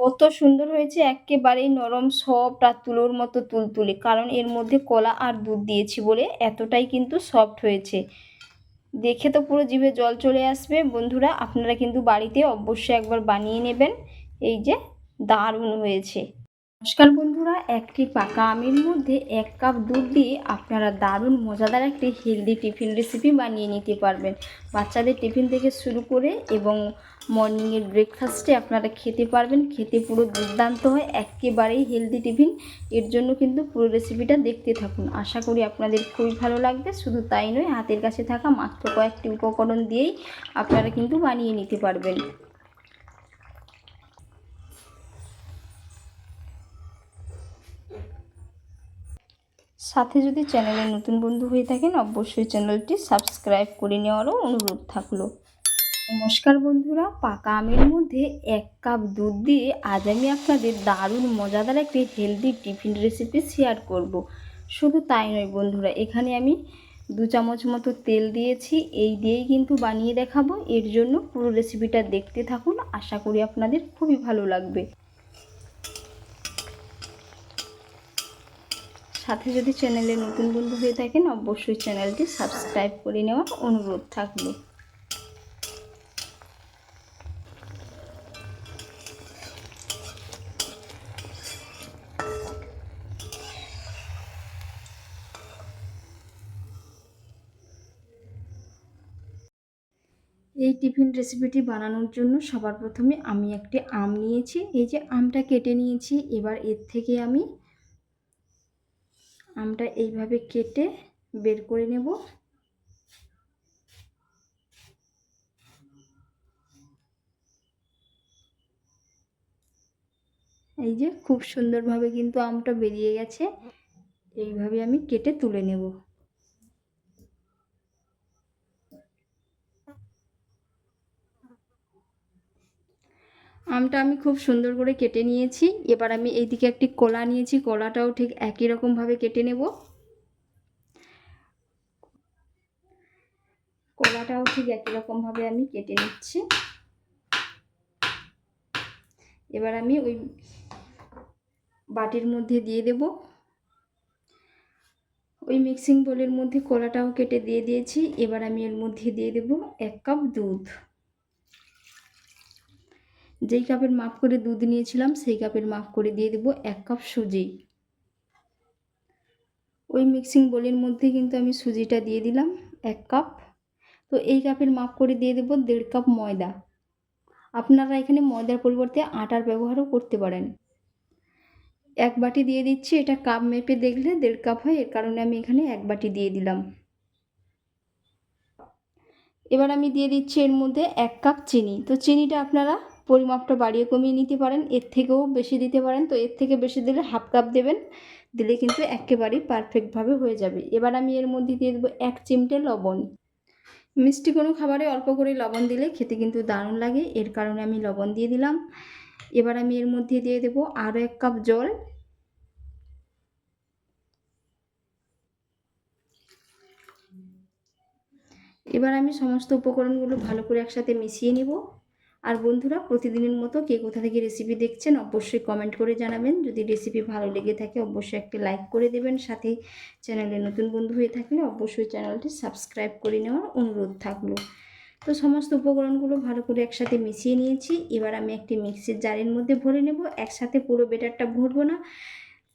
কত সুন্দর হয়েছে, একেবারেই নরম সফট আর তুলোর মতো তুলতুলে। কারণ এর মধ্যে কলা আর দুধ দিয়েছি বলে এতটাই কিন্তু সফট হয়েছে। দেখে তো পুরো জিভে জল চলে আসবে। বন্ধুরা, আপনারা কিন্তু বাড়িতে অবশ্যই একবার বানিয়ে নেবেন। এই যে দারুণ হয়েছে। নমস্কার বন্ধুরা, একটি পাকা আমের মধ্যে এক কাপ দুধ দিয়ে আপনারা দারুণ মজাদার একটি হেলদি টিফিন রেসিপি বানিয়ে নিতে পারবেন। বাচ্চাদের টিফিন থেকে শুরু করে এবং মর্নিংয়ের ব্রেকফাস্টে আপনারা খেতে পারবেন। খেতে পুরো দুর্দান্ত হয়, একেবারেই হেলদি টিফিন এর জন্য কিন্তু পুরো রেসিপিটা দেখতে থাকুন। আশা করি আপনাদের খুবই ভালো লাগবে। শুধু তাই নয়, হাতের কাছে থাকা মাত্র কয়েকটি উপকরণ দিয়েই আপনারা কিন্তু বানিয়ে নিতে পারবেন। সাথে যদি চ্যানেলে নতুন বন্ধু হয়ে থাকেন, অবশ্যই চ্যানেলটি সাবস্ক্রাইব করে নেওয়ারও অনুরোধ থাকল। নমস্কার বন্ধুরা, পাকা আমের মধ্যে এক কাপ দুধ দিয়ে আজ আমি আপনাদের দারুণ মজাদার একটি হেলদি টিফিন রেসিপি শেয়ার করব। শুধু তাই নয় বন্ধুরা, এখানে আমি দু চামচ মতো তেল দিয়েছি, এই দিয়েই কিন্তু বানিয়ে দেখাবো। এর জন্য পুরো রেসিপিটা দেখতে থাকুন, আশা করি আপনাদের খুবই ভালো লাগবে। সাথে যদি চ্যানেলে নতুন বন্ধু হয়ে থাকেন, অবশ্যই চ্যানেলটি সাবস্ক্রাইব করে নেওয়ার অনুরোধ থাকবে। এই টিফিন রেসিপিটি বানানোর জন্য সবার প্রথমে আমি একটি আম নিয়েছি। এই যে আমটা কেটে নিয়েছি, এবার এর থেকে আমি আমটা এইভাবে কেটে বের করে নেব। এই যে খুব সুন্দরভাবে কিন্তু আমটা বেরিয়ে গেছে। এইভাবে আমি কেটে তুলে নেব। আমটা আমি খুব সুন্দর করে কেটে নিয়েছি। এবার আমি এইদিকে একটি কলা নিয়েছি। কলাটাও ঠিক একই রকমভাবে কেটে নেব। কলাটাও ঠিক একই রকমভাবে আমি কেটে নিচ্ছি। এবার আমি ওই বাটির মধ্যে দিয়ে দেব। ওই মিক্সিং বোলের মধ্যে কলাটাও কেটে দিয়ে দিয়েছি। এবার আমি এর মধ্যে দিয়ে দেব এক কাপ দুধ। যেই কাপের মাপ করে দুধ নিয়েছিলাম, সেই কাপের মাপ করে দিয়ে দেবো এক কাপ সুজি। ওই মিক্সিং বোলের মধ্যে কিন্তু আমি সুজিটা দিয়ে দিলাম এক কাপ। তো এই কাপের মাপ করে দিয়ে দেবো দেড় কাপ ময়দা। আপনারা এখানে ময়দার পরিবর্তে আটার ব্যবহারও করতে পারেন। এক বাটি দিয়ে দিচ্ছি, এটা কাপ মেপে দেখলে দেড় কাপ হয়, এর কারণে আমি এখানে এক বাটি দিয়ে দিলাম। এবার আমি দিয়ে দিচ্ছি এর মধ্যে এক কাপ চিনি। তো চিনিটা আপনারা পরিমাপটা বাড়িয়ে কমিয়ে নিতে পারেন, এর থেকেও বেশি দিতে পারেন। তো এর থেকে বেশি দিলে হাফ কাপ দেবেন, দিলে কিন্তু একেবারেই পারফেক্টভাবে হয়ে যাবে। এবার আমি এর মধ্যে দিয়ে দেবো এক চিমটে লবণ। মিষ্টি কোনো খাবারে অল্প করে লবণ দিলে খেতে কিন্তু দারুণ লাগে, এর কারণে আমি লবণ দিয়ে দিলাম। এবার আমি এর মধ্যে দিয়ে দেবো আরও এক কাপ জল। এবার আমি সমস্ত উপকরণগুলো ভালো করে একসাথে মিশিয়ে নিব। আর বন্ধুরা, প্রতিদিনের মতো কে কোথা থেকে রেসিপি দেখছেন অবশ্যই কমেন্ট করে জানাবেন। যদি রেসিপি ভালো লেগে থাকে, অবশ্যই একটি লাইক করে দেবেন। সাথে চ্যানেলে নতুন বন্ধু হয়ে থাকলে অবশ্যই চ্যানেলটি সাবস্ক্রাইব করে নেওয়ার অনুরোধ থাকল। তো সমস্ত উপকরণগুলো ভালো করে একসাথে মিশিয়ে নিয়েছি। এবার আমি একটি মিক্সির জারের মধ্যে ভরে নেব। একসাথে পুরো বেটারটা ভরবো না।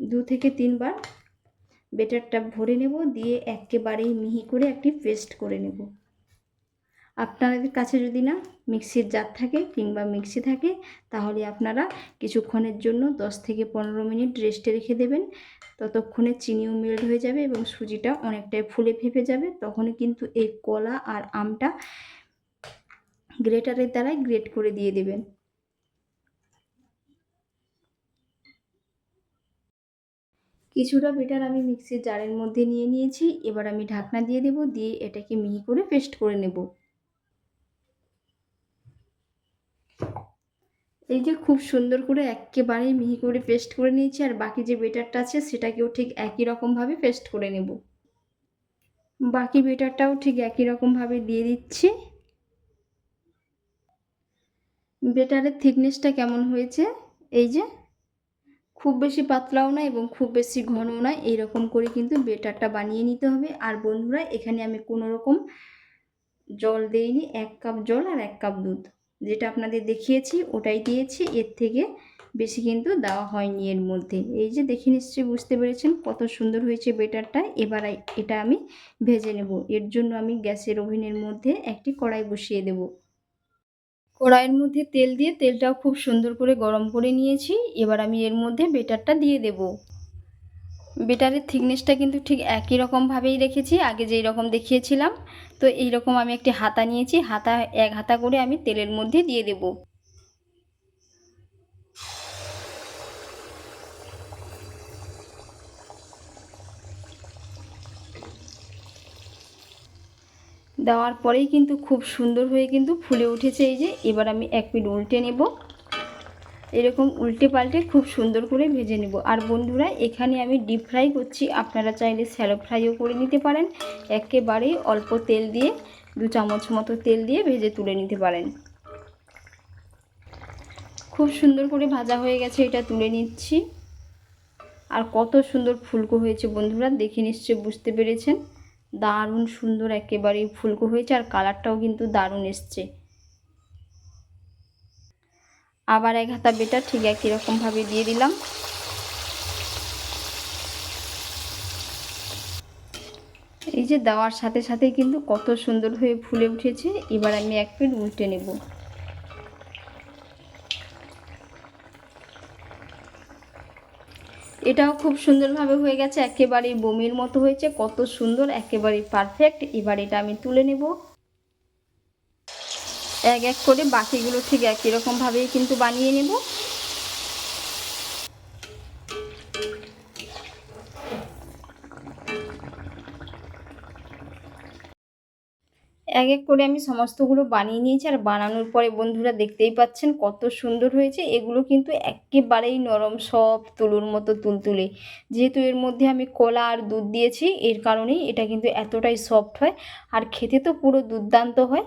দু থেকে তিনবার বেটারটা ভরে নেব। দিয়ে একেবারেই মিহি করে একটি পেস্ট করে নেব। আপনাদের কাছে যদি না মিক্সির জার থাকে কিংবা মিক্সি থাকে, তাহলে আপনারা কিছুক্ষণের জন্য 10 থেকে পনেরো মিনিট রেস্টে রেখে দেবেন। ততক্ষণে চিনিও মেল্ট হয়ে যাবে এবং সুজিটা অনেকটাই ফুলে ফেপে যাবে। তখনই কিন্তু এই কলা আর আমটা গ্রেটারের দ্বারাই গ্রেট করে দিয়ে দেবেন। কিছুটা বেটার আমি মিক্সির জারের মধ্যে নিয়ে নিয়েছি। এবার আমি ঢাকনা দিয়ে দেব, দিয়ে এটাকে মিহি করে পেস্ট করে নেব। এই যে খুব সুন্দর করে একেবারেই মিহি করে পেস্ট করে নিয়েছি আর বাকি যে বেটারটা আছে সেটাকেও ঠিক একই রকমভাবে পেস্ট করে নেব। বাকি বেটারটাও ঠিক একই রকমভাবে দিয়ে দিচ্ছি। বেটারের থিকনেসটা কেমন হয়েছে? এই যে খুব বেশি পাতলাও না এবং খুব বেশি ঘনও না, এইরকম করে কিন্তু বেটারটা বানিয়ে নিতে হবে। আর বন্ধুরা, এখানে আমি কোনো রকম জল দেইনি, এক কাপ জল আর এক কাপ দুধ। যেটা আপনাদের দেখিয়েছি, ওটাই দিয়েছি। এর থেকে বেশি কিন্তু দেওয়া হয়নি এর মধ্যে। এই যে দেখে নিশ্চয়ই বুঝতে পেরেছেন কত সুন্দর হয়েছে বেটারটা। এবার এটা আমি ভেজে নেব। এর জন্য আমি গ্যাসের ওভেনের মধ্যে একটি কড়াই বসিয়ে দেব। কড়াইয়ের মধ্যে তেল দিয়ে তেলটাও খুব সুন্দর করে গরম করে নিয়েছি। এবার আমি এর মধ্যে বেটারটা দিয়ে দেব। বেটারের থিকনেসটা কিন্তু ঠিক একই রকমভাবেই রেখেছি, আগে যেই রকম দেখিয়েছিলাম। তো এই রকম আমি একটি হাতা নিয়েছি, হাতা, এক হাতা করে আমি তেলের মধ্যে দিয়ে দেব। দেওয়ার পরেই কিন্তু খুব সুন্দর হয়ে কিন্তু ফুলে উঠেছে এই যে, এবার আমি এক পিঠ উল্টে নেব। এরকম উল্টে পাল্টে খুব সুন্দর করে ভেজে নেব। আর বন্ধুরা, এখানে আমি ডিপ ফ্রাই করছি। আপনারা চাইলে স্যালো ফ্রাইও করে নিতে পারেন। একেবারেই অল্প তেল দিয়ে, দু চামচ মতো তেল দিয়ে ভেজে তুলে নিতে পারেন। খুব সুন্দর করে ভাজা হয়ে গেছে, এটা তুলে নিচ্ছি। আর কত সুন্দর ফুলকো হয়েছে বন্ধুরা, দেখে নিশ্চয়ই বুঝতে পেরেছেন। দারুণ সুন্দর একেবারেই ফুলকো হয়েছে, আর কালারটাও কিন্তু দারুণ এসছে। আবার এক হাতা বেটা ঠিক একই রকমভাবে দিয়ে দিলাম। এই যে দেওয়ার সাথে সাথে কিন্তু কত সুন্দর হয়ে ফুলে উঠেছে, এবার আমি এক প্লেট উল্টে নেব। এটাও খুব সুন্দরভাবে হয়ে গেছে, একেবারেই বমির মতো হয়েছে, কত সুন্দর, একেবারেই পারফেক্ট এবার এটা আমি তুলে নেব। এক এক করে বাকিগুলো ঠিক একই রকমভাবেই কিন্তু বানিয়ে নেব। এক এক করে আমি সমস্তগুলো বানিয়ে নিয়েছি আর বানানোর পরে বন্ধুরা দেখতেই পাচ্ছেন কত সুন্দর হয়েছে। এগুলো কিন্তু একেবারেই নরম সব তুলুর মতো তুলতুলে। যেহেতু এর মধ্যে আমি কলা আর দুধ দিয়েছি, এর কারণেই এটা কিন্তু এতটাই সফট হয়। আর খেতে তো পুরো দুর্দান্ত হয়।